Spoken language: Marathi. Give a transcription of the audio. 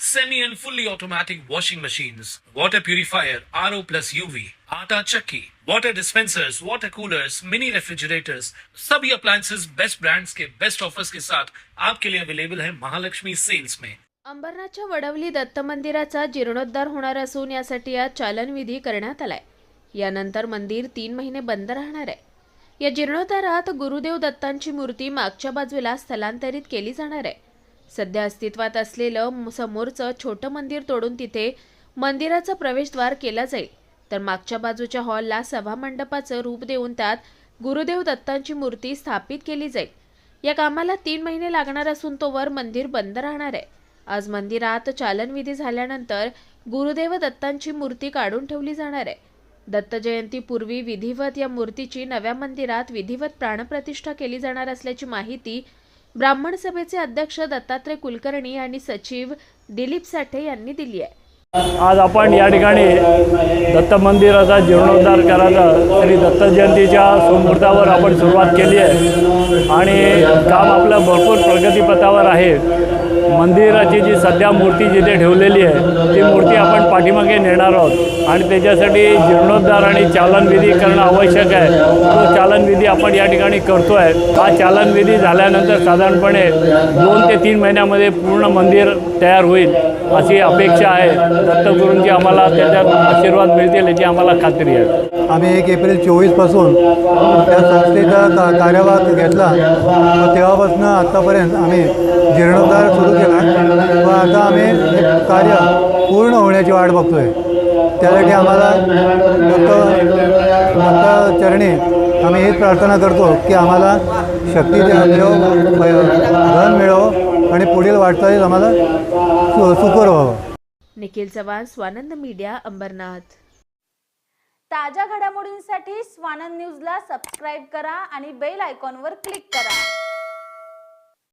semi and fully automatic washing machines, water purifier, RO plus UV, आटा चक्की, water dispensers, water coolers, mini refrigerators, सभी appliances बेस्ट ब्रांड्स के बेस्ट ऑफर्स के साथ आपके लिए अवेलेबल है महालक्ष्मी सेल्स में अंबरनाथच्या वडवली दत्त मंदिराचा जीर्णोद्धार होणार असून यासाठी आज चालनविधी करण्यात आलाय. यानंतर मंदिर तीन महिने बंद राहणार आहे. या जीर्णोद्धारात गुरुदेव दत्तांची मूर्ती मागच्या बाजूला स्थलांतरित केली जाणार आहे. सध्या अस्तित्वात असलेलं समोरचं छोटं मंदिर तोडून तिथे मंदिराचं प्रवेशद्वार केला जाईल. तर मागच्या बाजूच्या हॉलला सभामंडपाचं रूप देऊन त्यात गुरुदेव दत्तांची मूर्ती स्थापित केली जाईल. या कामाला तीन महिने लागणार असून तोवर मंदिर बंद राहणार आहे. आज मंदिरात चालनविधी झाल्यानंतर गुरुदेव दत्तांची मूर्ती काढून ठेवली जाणार आहे. दत्त जयंतीपूर्वी विधिवत या मूर्तीची नव्या मंदिरात विधिवत प्राणप्रतिष्ठा केली जाणार असल्याची माहिती ब्राह्मण सभेचे अध्यक्ष दत्तात्रय कुलकर्णी आणि सचिव दिलीप साठे यांनी दिली आहे. आज आपण या ठिकाणी दत्त मंदिराचा जीर्णोद्धार करायचा श्री दत्त जयंतीच्या सुमुहूर्तावर आपण सुरुवात केली आहे. आणि काम आपलं भरपूर प्रगतीपथावर आहे. मंदिराची जी सध्या मूर्ती जिथे ठेवलेली आहे ती मूर्ती आपण पाठीमागे नेणार आहोत. आणि त्याच्यासाठी जीर्णोद्धार आणि चालनविधी करणं आवश्यक आहे. तो चालनविधी आपण या ठिकाणी करतो आहे हा चालनविधी झाल्यानंतर साधारणपणे दोन ते तीन महिन्यामध्ये पूर्ण मंदिर तयार होईल अशी अपेक्षा आहे. दत्तगुरूंची आम्हाला त्याच्यात आशीर्वाद मिळतील याची आम्हाला खात्री आहे. आम्ही एक एप्रिल चोवीसपासून त्या संस्थेचा का कार्यभाग घेतला. तेव्हापासून आत्तापर्यंत आम्ही जीर्णोद्धार सुरू आता आम्ही कार्य पूर्ण होण्याची वाट बघतोय. त्यासाठी आम्हाला भक्त चरणी आम्ही हीच प्रार्थना करतो की आम्हाला शक्ती द्या- मिळो धन मिळो आणि पुढील वाटचालीत आम्हाला सुकर व्हावं. निखिल चव्हाण स्वानंद मीडिया अंबरनाथ. ताज्या घडामोडींसाठी स्वानंद न्यूजला सबस्क्राईब करा आणि बेल आयकॉनवर क्लिक करा.